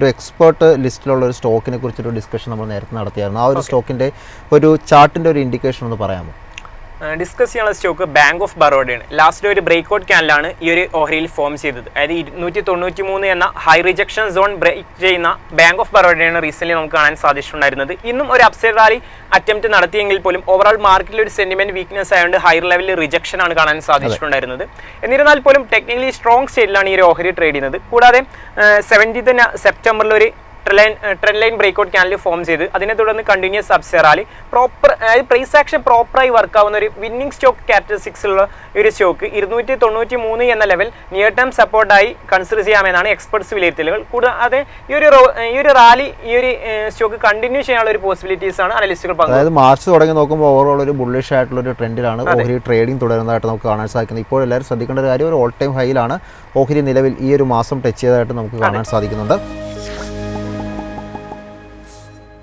ഒരു എക്സ്പേർട്ട് ലിസ്റ്റിലുള്ള ഒരു സ്റ്റോക്കിനെ കുറിച്ചൊരു ഡിസ്കഷൻ നമ്മൾ നേരത്തെ നടത്തിയായിരുന്നു. ആ ഒരു സ്റ്റോക്കിന്റെ ഒരു ചാർട്ടിന്റെ ഒരു ഇൻഡിക്കേഷൻ ഒന്ന് പറയാമോ? ഡിസ്കസ് ചെയ്യാനുള്ള സ്റ്റോക്ക് ബാങ്ക് ഓഫ് ബറോഡയാണ് ലാസ്റ്റ് ഒരു ബ്രേക്ക് ഔട്ട് ക്യാനലാണ് ഈ ഒരു ഓഹരിയിൽ ഫോം ചെയ്തത്. അതായത് ഇരുന്നൂറ്റി തൊണ്ണൂറ്റി മൂന്ന് എന്ന ഹൈ റിജക്ഷൻ സോൺ ബ്രേക്ക് ചെയ്യുന്ന ബാങ്ക് ഓഫ് ബറോഡയാണ് റീസെന്റ് നമുക്ക് കാണാൻ സാധിച്ചിട്ടുണ്ടായിരുന്നത്. ഇന്നും ഒരു അപ്സൈഡ് റാലി അറ്റംപ്റ്റ് നടത്തിയെങ്കിൽ പോലും ഓവറോൾ മാർക്കറ്റിൽ ഒരു സെന്റിമെന്റ് വീക്ക്നെസ് ആയതുകൊണ്ട് ഹയർ ലെവലിൽ റിജക്ഷൻ ആണ് കാണാൻ സാധിച്ചിട്ടുണ്ടായിരുന്നത്. എന്നിരുന്നാൽ പോലും ടെക്നിക്കലി സ്ട്രോങ് സ്റ്റേറ്റിലാണ് ഈ ഒരു ഓഹരി ട്രേഡ് ചെയ്യുന്നത്. കൂടാതെ സെവന്റീത്ത് സെപ്റ്റംബറിൽ ഒരു trend line trend line breakout channel form ചെയ്ത് അതിനെ തുടർന്ന് കണ്ടിന്യൂസ് അപ്സെറാലി പ്രോപ്പർ അതായത് പ്രൈസ് ആക്ഷൻ പ്രോപ്പറായി വർക്ക് ആവുന്ന ഒരു വിന്നിംഗ് സ്റ്റോക്ക് ക്യാരക്ടറിസ്റ്റിക്സ് ഉള്ള ഒരു സ്റ്റോക്ക് ഇരുന്നൂറ്റി തൊണ്ണൂറ്റി മൂന്ന് എന്ന ലെവൽ നിയർ ടേം സപ്പോർട്ടായി കൺസിഡർ ചെയ്യാമെന്നാണ് എക്സ്പെർട്സ് വിലയിരുത്തലുകൾ. കൂടാതെ ഈ ഒരു ഈ ഒരു റാലി ഈ ഒരു സ്റ്റോക്ക് കണ്ടിന്യൂ ചെയ്യാനുള്ള ഒരു പോസിബിലിറ്റീസ് ആണ് അനലിസ്റ്റുകൾ പറഞ്ഞത് അതായത് മാർച്ച് തുടങ്ങി നോക്കുമ്പോൾ ഓവറോൾ ഒരു ബുള്ളിഷ് ആയിട്ടുള്ള ഒരു ട്രെൻഡിലാണ് ഓഹരി ട്രേഡിംഗ് തുടരുന്നതായിട്ട് നമുക്ക് കാണാൻ സാധിക്കുന്നത്. ഇപ്പോൾ എല്ലാവരും ശ്രദ്ധിക്കേണ്ട ഒരു കാര്യം ഒരു ഓൾ ടൈം ഹൈയിലാണ് ഓഹരി നിലവിൽ ഈ ഒരു മാസം ടച്ച് ചെയ്തതായിട്ട് നമുക്ക് കാണാൻ സാധിക്കുന്നുണ്ട്.